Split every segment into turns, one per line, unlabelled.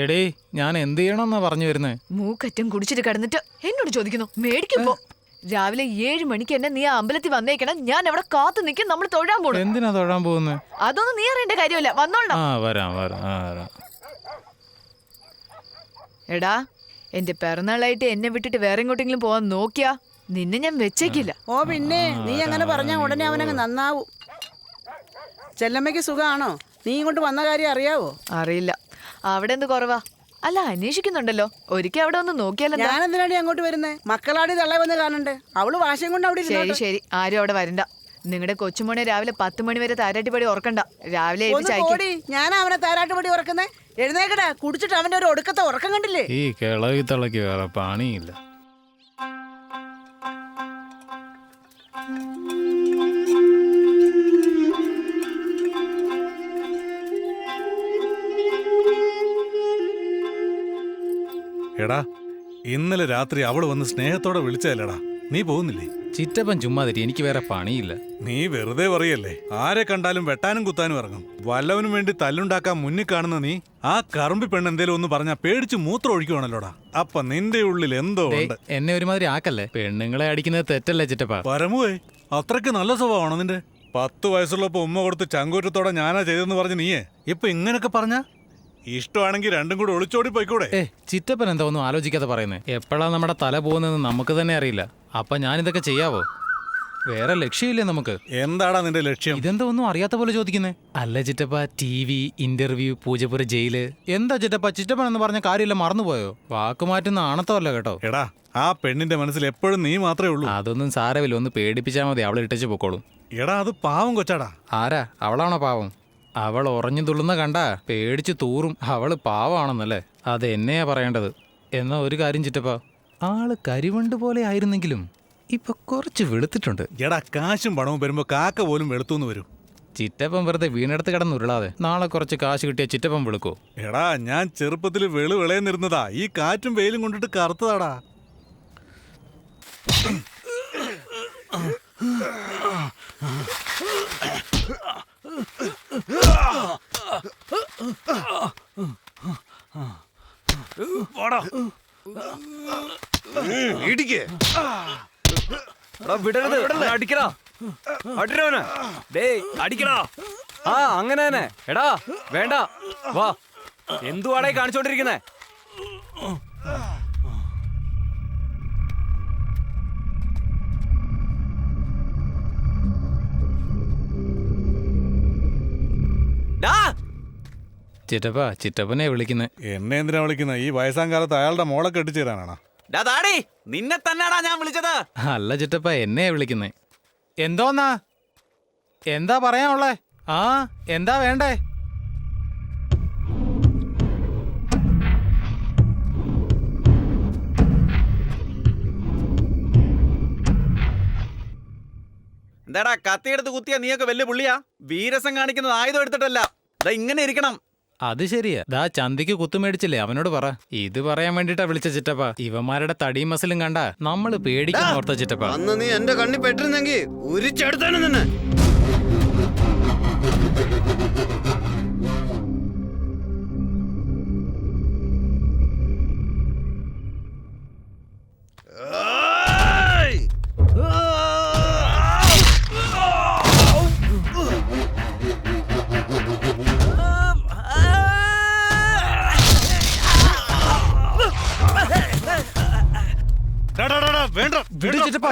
എടേ ഞാൻ എന്ത് ചെയ്യണമെന്നാ പറഞ്ഞു വരുന്നേ?
മൂക്കറ്റം കുടിച്ചിട്ട് കിടന്നിട്ട് എന്നോട് ചോദിക്കുന്നു മേടിക്കുമ്പോ രാവിലെ ഏഴ് മണിക്ക് എന്നെ നീ ആ അമ്പലത്തിൽ വന്നേക്കണം ഞാൻ അവിടെ കാത്തു നിൽക്കും നമ്മൾ തൊഴാൻ പോകും
എന്തിനാ തൊഴാൻ പോകുന്നത്
അതൊന്നും നീ അറിയേണ്ട കാര്യമില്ല വന്നോളണം.
ആ വരാം വരാം ആ വരാം.
എടാ എന്റെ പിറന്നാളായിട്ട് എന്നെ വിട്ടിട്ട് വേറെ എങ്ങോട്ടെങ്കിലും പോവാൻ നോക്കിയാ നിന്നെ ഞാൻ വെച്ചേക്കില്ല.
ഓ പിന്നെ നീ അങ്ങനെ പറഞ്ഞ ഉടനെ അവനങ്ങ് നന്നാവും. ചെല്ലമ്മയ്ക്ക് സുഖമാണോ നീ ഇങ്ങോട്ട് വന്ന കാര്യം അറിയാവോ?
അറിയില്ല. അവിടെ എന്ത് കുറവാ? അല്ല അന്വേഷിക്കുന്നുണ്ടല്ലോ. ഒരിക്കൽ അവിടെ ഒന്ന് നോക്കിയാലോ
ഞാൻ എന്തിനാണ് അങ്ങോട്ട് വരുന്നേ? മക്കളാടി തള്ളേ വന്ന് കാണണ്ടേ? അവൾ വാശയും കൊണ്ട് അവിടെ
ശരി ശരി. ആരും അവിടെ വരണ്ട. നിങ്ങളുടെ കൊച്ചുമോനെ രാവിലെ പത്ത് മണി വരെ താരാട്ടിപ്പടി ഉറക്കണ്ട രാവിലെ
ഞാൻ അവനെ താരാട്ട് പടി. ഉറക്കുന്നേ എഴുന്നേക്കടാ. കുടിച്ചിട്ട് അവന്റെ ഒരു ഒടുക്കത്തെ ഉറക്കം കണ്ടില്ലേ?
ഈ കിളവി തളയ്ക്ക് വേറെ പണിയില്ല.
എടാ ഇന്നലെ രാത്രി അവൾ വന്ന് സ്നേഹത്തോടെ വിളിച്ചതല്ലടാ. നീ പോകുന്നില്ലേ?
ചിറ്റപ്പൻ ചുമ്മാ തരി എനിക്ക് വേറെ പണിയില്ല.
നീ വെറുതെ പറയല്ലേ? ആരെ കണ്ടാലും വെട്ടാനും കുത്താനും ഇറങ്ങും. വല്ലവനും വേണ്ടി തല്ലുണ്ടാക്കാൻ മുന്നിൽ കാണുന്ന നീ ആ കറുമ്പി പെണ്ണ് എന്തേലും ഒന്ന് പറഞ്ഞാ പേടിച്ച് മൂത്രം ഒഴിക്കുവാണല്ലോടാ. അപ്പൊ നിന്റെ ഉള്ളിൽ എന്തോ ഉണ്ട്.
എന്നെ ഒരുമാതിരി ആക്കല്ലേ? പെണ്ണുങ്ങളെ അടിക്കുന്നത് തെറ്റല്ലേ ചിറ്റപ്പ?
പരമുവേ അത്രയ്ക്ക് നല്ല സ്വഭാവമാണോ നിന്റെ? പത്ത് വയസ്സുള്ളപ്പോ ഉമ്മ കൊടുത്ത് ചങ്കൂറ്റത്തോടെ ഞാനാ ചെയ്തെന്ന് പറഞ്ഞ് നീയേ. ഇപ്പൊ ഇങ്ങനൊക്കെ പറഞ്ഞ? ഇഷ്ടമാണെങ്കിൽ രണ്ടും കൂടെ ഒളിച്ചോടി പോയിക്കൂടെ?
ഏ ചിറ്റപ്പൻ എന്താ ഒന്നും ആലോചിക്കാതെ പറയുന്നത് എപ്പോഴാ നമ്മുടെ തല പോകുന്നതെന്ന് നമുക്ക് തന്നെ അറിയില്ല. അപ്പൊ ഞാൻ ഇതൊക്കെ ചെയ്യാവോ? വേറെ ലക്ഷ്യമില്ലേ നമുക്ക്?
എന്താടാ നിന്റെ ലക്ഷ്യം?
ഇതെന്താ ഒന്നും അറിയാത്ത പോലെ ചോദിക്കുന്നേ? അല്ല ചിറ്റപ്പ ടി വി ഇന്റർവ്യൂ പൂജപ്പുര ജയിൽ എന്താ ചിറ്റപ്പ ചിറ്റപ്പൻ എന്ന് പറഞ്ഞ കാര്യമില്ല മറന്നുപോയോ? വാക്കുമാറ്റുന്ന ആണത്തമല്ല കേട്ടോ.
എടാ ആ പെണ്ണിന്റെ മനസ്സിൽ എപ്പോഴും നീ മാത്രമേ ഉള്ളൂ.
അതൊന്നും സാരമില്ല ഒന്ന് പേടിപ്പിച്ചാൽ മതി അവളെ ഇട്ടച്ച് പൊക്കോളും.
എടാ അത് പാവം കൊച്ചാടാ.
ആരാ? അവളാണോ പാവം? അവൾ ഉറഞ്ഞു തുള്ളുന്ന കണ്ടാ പേടിച്ച് തൂറും അവൾ പാവാണെന്നല്ലേ? അത് എന്നെയാ പറയേണ്ടത്? എന്നാ ഒരു കാര്യം ചിറ്റപ്പ ആൾ കരിവണ്ട് പോലെ ആയിരുന്നെങ്കിലും ഇപ്പൊ കുറച്ച് വെളുത്തിട്ടുണ്ട്.
എടാ കാശും പണവും വരുമ്പോ കാക്ക പോലും വെളുത്തുനിന്ന് വരും.
ചിറ്റപ്പം വെറുതെ വീണെടുത്ത് കിടന്ന് ഉരുളാതെ. നാളെ കുറച്ച് കാശ് കിട്ടിയ ചിറ്റപ്പം വിളിക്കോ?
എടാ ഞാൻ ചെറുപ്പത്തിൽ വെളു വിളയുന്നിരുന്നതാ. ഈ കാറ്റും വെയിലും കൊണ്ടിട്ട് കറുത്തതാടാ.
ഇടിക്ക്. വിടരുത്. അടിക്കടാ. അടിരവന് അടിക്കടാ. ആ അങ്ങനെ തന്നെ. എടാ വേണ്ട. വാ. എന്തുവാടേ കാണിച്ചോണ്ടിരിക്കുന്നേ?
ചിറ്റപ്പ ചിറ്റപ്പനെ വിളിക്കുന്നത്
എന്നെ എന്തിനാ വിളിക്കുന്നത് ഈ വയസ്സാം കാലത്ത് അയാളുടെ മോളെ കെട്ടിച്ചേരാനാണോ
ഡാ താടി! നിന്നെ തന്നെയാടാ ഞാൻ വിളിച്ചത്.
അല്ല ചിറ്റപ്പ എന്നെയാ വിളിക്കുന്നേ. എന്തോന്നാ? എന്താ പറയാനുള്ളേ? ആ എന്താ വേണ്ടേ?
എന്താടാ കത്തിയെടുത്ത് കുത്തിയ നീയൊക്കെ വലിയ പുള്ളിയാ? വീരസം കാണിക്കുന്നത് ആയുധം എടുത്തിട്ടല്ല. ദാ ഇങ്ങനെ ഇരിക്കണം.
അത് ശരിയാ. ദാ ചന്തിക്ക് കുത്തുമേടിച്ചില്ലേ അവനോട് പറ. ഇത് പറയാൻ വേണ്ടിട്ടാ വിളിച്ച ചിറ്റപ്പ. ഇവന്മാരുടെ തടിയും മസിലും കണ്ട നമ്മൾ പേടിക്കാൻ ഓർത്ത ചിറ്റപ്പ.
അന്ന് നീ എന്റെ കണ്ണി ഒരു ഉരിച്ചെടുത്താണ് നിന്നെ.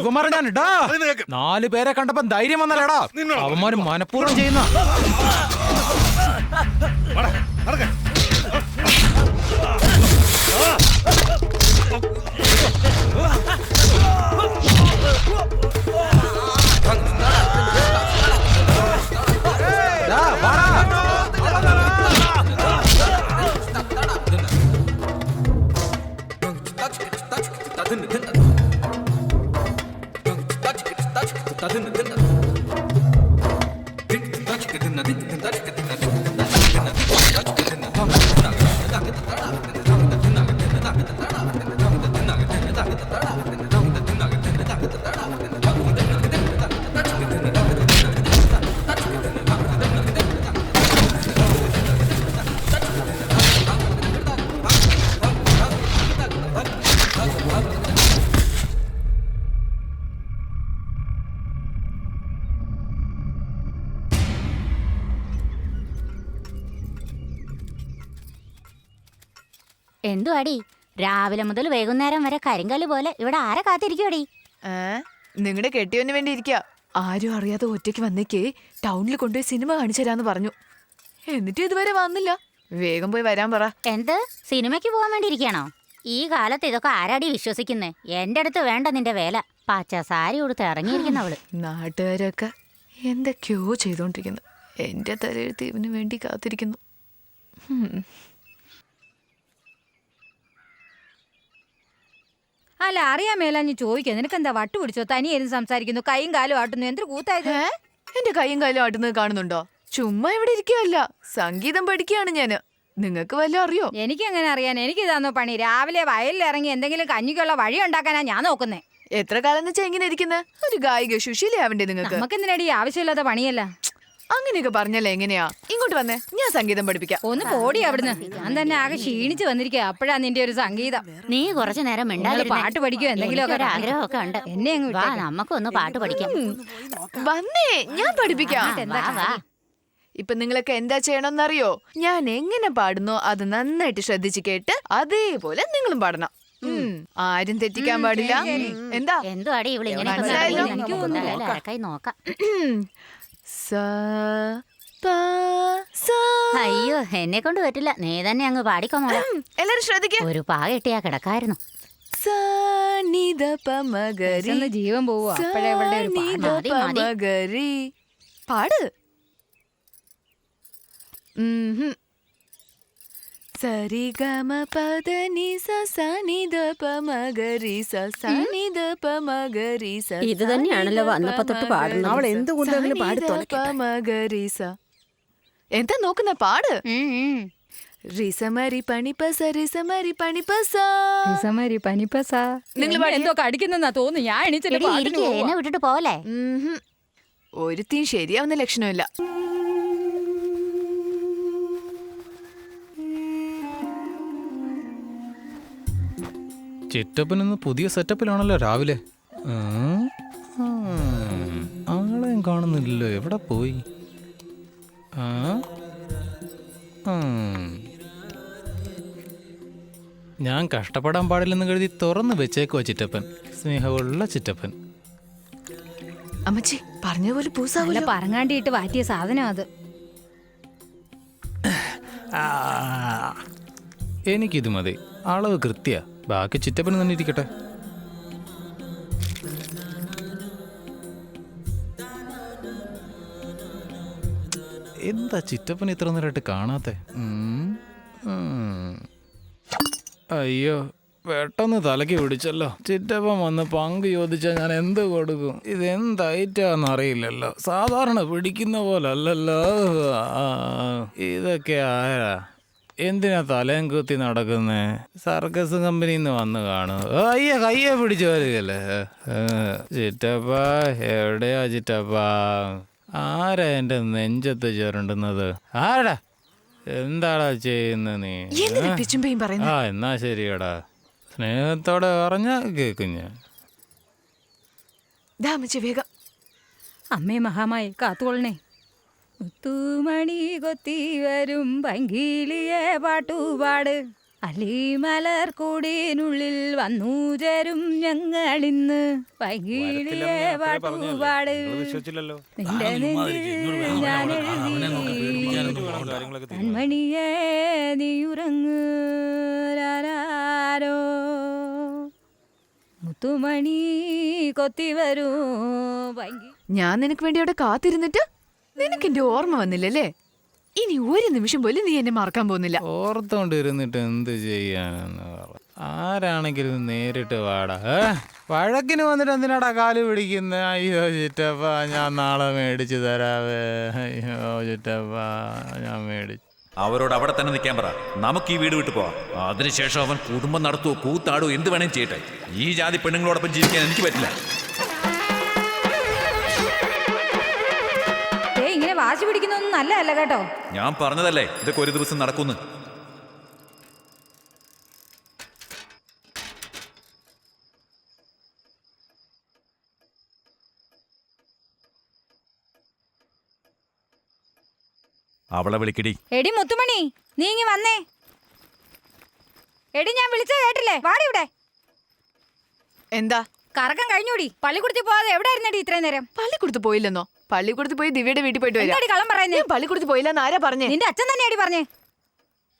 ഇവന്മാരെ ഞാൻ ഇടാ. നാല് പേരെ കണ്ടപ്പോ ധൈര്യം വന്നല്ലേടാ. അവന്മാര് മനഃപൂർവം ചെയ്യുന്ന
നടക്ക്.
立てんだ、てんだ。
എന്തുവാടി? രാവിലെ മുതൽ വൈകുന്നേരം വരെ കരിങ്കല്ല് പോലെ ഇവിടെ ആരെ കാത്തിരിക്കുവാടി?
ഏ? നിങ്ങളുടെ കെട്ടിയവന് വേണ്ടി ഇരിക്കുക ആരും അറിയാതെ ഒറ്റയ്ക്ക് വന്നേക്കേ ടൗണിൽ കൊണ്ടുപോയി സിനിമ കാണിച്ചു തരാന്ന് പറഞ്ഞു. എന്നിട്ട് ഇതുവരെ വന്നില്ല. വേഗം പോയി വരാൻ പറ.
എന്ത്? സിനിമയ്ക്ക് പോകാൻ വേണ്ടി ഇരിക്കണോ ഈ കാലത്ത് ഇതൊക്കെ ആരാടി വിശ്വസിക്കുന്നേ? എന്റെ അടുത്ത് വേണ്ട നിന്റെ വേല. പച്ച സാരി കൊടുത്ത് ഇറങ്ങിയിരിക്കുന്നവൾ.
നാട്ടുകാരൊക്കെ എന്തൊക്കെയോ ചെയ്തോണ്ടിരിക്കുന്നു. എന്റെ തലയെഴുത്ത് ഇവന് വേണ്ടി കാത്തിരിക്കുന്നു.
അല്ല അറിയാൻ മേലാഞ്ഞ് നിനക്ക് എന്താ വട്ടു പിടിച്ചോ? തനിയായിരുന്നു സംസാരിക്കുന്നു കൈയും കാലും ആട്ടുന്നു. എന്തൊരു കൂത്തായത്?
ഏ എന്റെ കൈയും കാലും ആട്ടുന്നത് കാണുന്നുണ്ടോ? ചുമ്മാ ഇവിടെ ഇരിക്കുകയല്ല സംഗീതം പഠിക്കുകയാണ് ഞാൻ. നിങ്ങൾക്ക് വല്ല അറിയോ?
എനിക്ക് എങ്ങനെ അറിയാൻ? എനിക്ക് ഇതാണോ പണി. രാവിലെ വയലിൽ ഇറങ്ങി എന്തെങ്കിലും കഞ്ഞിക്കുള്ള വഴി ഉണ്ടാക്കാനാ ഞാൻ നോക്കുന്നത്
എത്ര കാലം വെച്ചാ എങ്ങനെ ഇരിക്കുന്നത് ഒരു ഗായിക സുശീലയാവണ്ടേ നിങ്ങൾക്ക്?
നമുക്ക് എന്തിനടി ആവശ്യമില്ലാത്ത പണിയല്ല.
അങ്ങനെയൊക്കെ പറഞ്ഞല്ലേ എങ്ങനെയാ? ഇങ്ങോട്ട് വന്നേ ഞാൻ സംഗീതം പഠിപ്പിക്കാം.
ഒന്ന് പോടി അവിടുന്ന്. ഞാൻ തന്നെ ആകെ ക്ഷീണിച്ച് വന്നിരിക്കുക അപ്പോഴാ നിന്റെ ഒരു സംഗീതം.
നീ കുറച്ചു നേരം നിങ്ങൾ
പാട്ട് പഠിക്കോ എന്തെങ്കിലും ഒക്കെ
ആഗ്രഹമൊക്കെ ഉണ്ട്.
എന്നെ അങ്ങ്
വാ നമുക്കൊന്ന് പാട്ട് പഠിക്കാം.
വന്നേ ഞാൻ പഠിപ്പിക്കാം. ഇപ്പൊ നിങ്ങളൊക്കെ എന്താ ചെയ്യണമെന്നറിയോ? ഞാൻ എങ്ങനെ പാടുന്നോ അത് നന്നായിട്ട് ശ്രദ്ധിച്ചു കേട്ട് അതേപോലെ നിങ്ങളും പാടണം. ആരും തെറ്റിക്കാൻ പാടില്ല. എന്താ?
എന്തോ ഇവിടെ ഇങ്ങനെ നോക്കാം. അയ്യോ എന്നെ കൊണ്ട് പറ്റില്ല. നീ തന്നെ അങ്ങ് പാടിക്കോ
എല്ലാരും ശ്രദ്ധിക്ക.
ഒരു പാ കെട്ടിയാ കിടക്കായിരുന്നു.
ജീവൻ
പോവാ. പാട്. മ പദ നി സ സ ദ പ സ സനി പ സ
ഇത് തന്നെയാണല്ലോ വന്നപ്പോ തൊട്ട് പാടുന്നത്.
അവൾ എന്തുകൊണ്ടെങ്കിലും പാടി
പ
തൊലക്കട്ടെ.
മ ഗ രി സ. എന്താ നോക്കുന്ന പാട്. റിസമരി പണിപ്പ സ റിസമരി പണിപ്പ സ
വിസമരി പനിപ്പസ
നിങ്ങൾ
നിങ്ങൾ
പാടിയേ.
എന്തോ കടിക്കുന്നെന്നാ തോന്നുന്നു ഞാൻ എണീച്ചിട്ട്
എടി
പാട്ടിന്
ഇരിക്ക്
പോവാ.
എന്നെ വിട്ടിട്ട്.
ഒരുത്തിയും ശരിയാവുന്ന ലക്ഷണമില്ല
ചിറ്റപ്പനിന്ന് പുതിയ സെറ്റപ്പിലാണല്ലോ രാവിലെ. ആളെയും കാണുന്നില്ലല്ലോ എവിടെ പോയി ആ? ഞാൻ കഷ്ടപ്പെടാൻ പാടില്ലെന്ന് കരുതി തുറന്നു വെച്ചേക്കുവാ ചിറ്റപ്പൻ സ്നേഹമുള്ള ചിറ്റപ്പൻ
അമ്മച്ചി പറഞ്ഞ പോലെ
പൂസാവില്ല
പറങ്ങാണ്ടിട്ട്
പറങ്ങാണ്ടിയിട്ട് വാറ്റിയ സാധനം അത്
ആ. എനിക്കിത് മതി. അളവ് കൃത്യ. ബാക്കി ചിറ്റപ്പന് തന്നെ ഇരിക്കട്ടെ. എന്താ ചിറ്റപ്പൻ ഇത്ര നേരമായിട്ട് കാണാത്തെ. അയ്യോ പെട്ടെന്ന് തലയ്ക്ക് പിടിച്ചല്ലോ. ചിറ്റപ്പൻ വന്ന് പങ്ക് ചോദിച്ചാൽ ഞാൻ എന്ത് കൊടുക്കും? ഇത് എന്തായിട്ടാന്ന് അറിയില്ലല്ലോ. സാധാരണ പിടിക്കുന്ന പോലെ അല്ലല്ലോ ഇതൊക്കെ ആരാ? എന്തിനാ തലയും കുത്തി നടക്കുന്നേ? സർക്കസ് കമ്പനിയിൽ നിന്ന് വന്ന് കാണും. അയ്യ കയ്യെ പിടിച്ചു വരികല്ലേ ചിറ്റപ്പ എവിടെയാ ചിറ്റപ്പ? ആരാ എന്റെ നെഞ്ചത്ത് ചുരണ്ടുന്നത്? ആരടാ? എന്താടാ ചെയ്യുന്ന നീ? ആ എന്നാ ശരിയടാ. സ്നേഹത്തോടെ പറഞ്ഞ കേക്കും ഞാൻ.
വേഗം.
അമ്മേ മഹാമായി കാത്തുകൊള്ളണേ. മുത്തുമണി കൊത്തി വരും പങ്കിളിയെ പാട്ടുപാട്. അലിമലർ കൂടിനുള്ളിൽ വന്നു ചേരും ഞങ്ങൾ ഇന്ന് പങ്കിളിയെ പാട്ടുപാട്. നിന്റെ നെഞ്ചിൽ ഞാൻ എഴുതി. നീ നീയുറങ്ങ് രാരാരോ മുത്തുമണി കൊത്തി വരൂ
ഞാൻ നിനക്ക് വേണ്ടി അവിടെ കാത്തിരുന്നിട്ട് നിനക്ക് എന്റെ ഓർമ്മ വന്നില്ലല്ലേ? ഇനി ഒരു നിമിഷം പോലും നീ എന്നെ മറക്കാൻ പോകുന്നില്ല.
ഓർത്തോണ്ടിരുന്നിട്ട് എന്ത് ചെയ്യാനെന്ന് പറ. ആരാണെങ്കിലും നേരിട്ട് വാടാ. ഏ? വഴക്കിന് വന്നിട്ട് എന്തിനാടാ കാൽ പിടിക്കുന്നത് അയ്യോ ചിറ്റപ്പ ഞാൻ നാളെ മേടിച്ചു തരാവേ. അയ്യോ ചിറ്റപ്പ ഞാൻ മേടിച്ചു.
അവരോട് അവിടെ തന്നെ നിൽക്കാൻ പറ. നമുക്ക് ഈ വീട് വിട്ടു പോവാം. അതിനുശേഷം അവൻ കുടുംബം നടത്തുവോ കൂത്താടോ എന്ത് വേണേലും ചെയ്യട്ടെ. ഈ ജാതി പെണ്ണുങ്ങളോടൊപ്പം ജീവിക്കാൻ എനിക്ക് പറ്റില്ല.
നല്ലതല്ല കേട്ടോ.
ഞാൻ പറഞ്ഞതല്ലേ ഇതൊക്കെ ഒരു ദിവസം നടക്കുന്നു അവളെ വിളിക്കടി.
എടി മുത്തുമണി നീ ഇങ്ങി വന്നേ. എടി ഞാൻ വിളിച്ച കേട്ടില്ലേ? വാടി ഇവിടെ.
എന്താ?
കറക്കം കഴിഞ്ഞൂടി. പള്ളിക്കുടുത്തി പോവാതെ എവിടെ ആയിരുന്നടി ഇത്രയും നേരം?
പള്ളിക്കുടുത്ത് പോയില്ലെന്നോ? പള്ളിക്കൂടത്ത് പോയി ദിവ്യയുടെ വീട്ടിൽ പോയിട്ട് വരാം.
കള്ളം പറയുന്നേ?
ഞാൻ പള്ളിക്കൂടത്ത് പോയില്ലെന്ന് ആരാ പറഞ്ഞു?
നിന്റെ അച്ഛൻ തന്നെയാണ് പറഞ്ഞേ.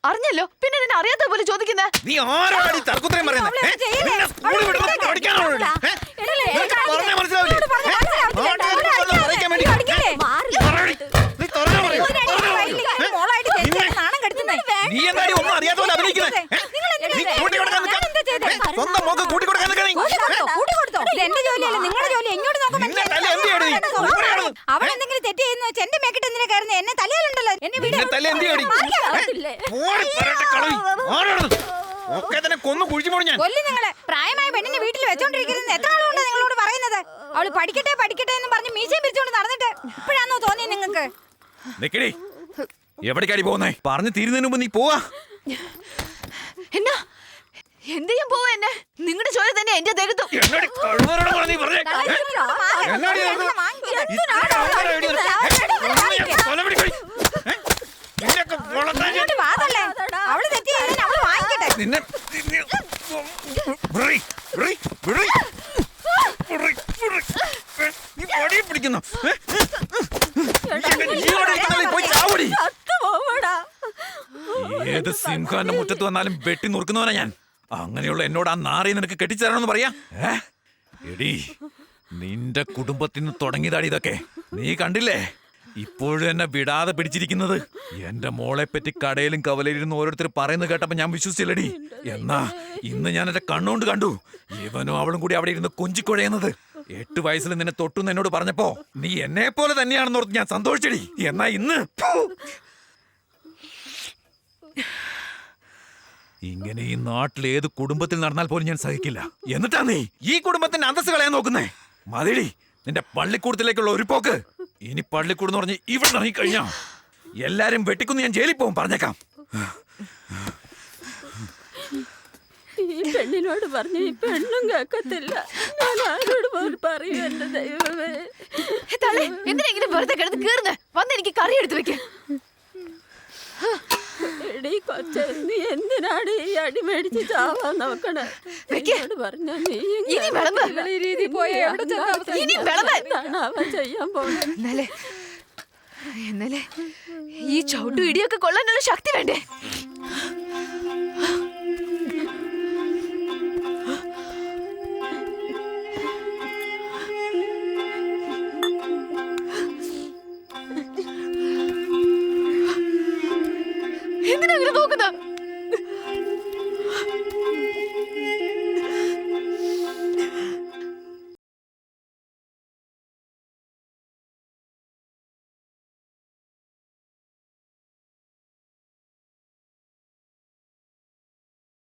അറിഞ്ഞല്ലോ. പിന്നെ നിന്നെ അറിയാത്ത പോലെ ചോദിക്കുന്നേ?
നീ ആരോടി തർക്കുത്തരം പറയുന്നത് ഒക്കെ തന്നെ കൊന്നു ഞാൻ.
കൊല്ലും നിങ്ങളെ. പ്രായമായ പെണ്ണിനെ വീട്ടിൽ വെച്ചോണ്ടിരിക്കുന്നത് എത്ര ആളുകൊണ്ട് നിങ്ങളോട് പറയുന്നത്? അവൾ പഠിക്കട്ടെ പഠിക്കട്ടെ എന്ന് പറഞ്ഞ് മീശയും പിരിച്ചോണ്ട് നടന്നിട്ട് ഇപ്പോഴാണോ തോന്നി നിങ്ങൾക്ക്?
നിക്കടി എവിടേക്കാടി പോകുന്നേ? പറഞ്ഞു തീരുന്നതിന് മുമ്പ് നീ പോവാ.
എന്നാ? എന്ത് ചെയ്യാൻ പോവാ എന്നെ? നിങ്ങളുടെ ചോര തന്നെ എന്റെ ദേഹത്തും
എന്നോട് കഴുവരോട് പറഞ്ഞ് നീ പറഞ്ഞേ. ഏ? എന്നാടി ഇത്? ഇത്ര ആൾക്കാരെ എടി ഇത്? ഏ? ഒന്ന് ഞാൻ കൊലപിടിക്കും. ഏ? നിന്നെയൊക്കെ വളർത്താൻ ഞാൻ-
അവൾ തെറ്റ് ചെയ്തതിന് അവൾ വാങ്ങിക്കട്ടെ
നിന്നെ നിന്നെ- വിറി, വിറി, വിറി. വിറി, വിറി. ഏ? നീ വടിയെ പിടിക്കുന്നു ഏ? നീ എന്റെ ജീവനോടെ ഇരിക്കുന്നവളെ പോയി ചാവടി.
ഏത് സിംഹാന്റെ മുറ്റത്ത് വന്നാലും വെട്ടി നുറുക്കുന്നവനാ ഞാൻ. അങ്ങനെയുള്ള എന്നോട് ആ നാറി നിനക്ക് കെട്ടിച്ചേരണമെന്ന് പറയാ? എടി നിന്റെ കുടുംബത്തിൽ നിന്ന് തുടങ്ങിയതാടി ഇതൊക്കെ. നീ കണ്ടില്ലേ? ഇപ്പോഴും എന്നെ വിടാതെ പിടിച്ചിരിക്കുന്നത്. എന്റെ മോളെ പറ്റി കടയിലും കവലയിലിരുന്ന് ഓരോരുത്തർ പറയുന്നത് കേട്ടപ്പോ ഞാൻ വിശ്വസിച്ചില്ലടി. എന്നാ ഇന്ന് ഞാൻ എന്റെ കണ്ണുകൊണ്ട് കണ്ടു. ഇവനും അവളും കൂടി അവിടെ ഇരുന്ന് കൊഞ്ചിക്കുഴയുന്നത്. എട്ട് വയസ്സിൽ നിന്നെ തൊട്ടുന്ന് എന്നോട് പറഞ്ഞപ്പോ നീ എന്നെ പോലെ തന്നെയാണെന്ന് ഓർത്ത് ഞാൻ സന്തോഷിച്ചടി. എന്നാ ഇന്ന് ഇങ്ങനെ ഈ നാട്ടിൽ ഏത് കുടുംബത്തിൽ നടന്നാൽ പോലും ഞാൻ സഹിക്കില്ല. എന്നിട്ടാ നീ ഈ കുടുംബത്തിന്റെ അന്തസ് കളയാൻ നോക്കുന്നേ? മതിടി നിന്റെ പള്ളിക്കൂടത്തിലേക്കുള്ള ഒരു പോക്ക്. ഇനി പള്ളിക്കൂട് എന്ന് പറഞ്ഞ് ഇവിടെ ഇറങ്ങി കഴിഞ്ഞാ എല്ലാരും വെട്ടിക്കുന്ന് ഞാൻ ജയിലിൽ പോകും പറഞ്ഞേക്കാം.
ഈ പെണ്ണിനോട് പറഞ്ഞു ഈ പെണ്ണും കേക്കത്തില്ല. ഞാൻ ആരോട് പോലും പറയൂ എന്റെ ദൈവമേ.
എന്തിനെങ്കിലും വെറുതെ കിടന്ന് കീറുന്നേ? വന്ന് എനിക്ക് കറി എടുത്ത് വെക്ക്.
എടീ കൊച്ചെ നീ എന്തിനാണ് ഈ അടി മേടിച്ച് ചാവാൻ നോക്കണേ. എന്നോട് പറഞ്ഞ നീ രീതി പോയി എവിടെ അവൻ ചെയ്യാൻ പോകുന്നത്?
എന്നാലേ ഈ ചവിട്ടു ഇടിയൊക്കെ കൊള്ളാനുള്ള ശക്തി വേണ്ടേ?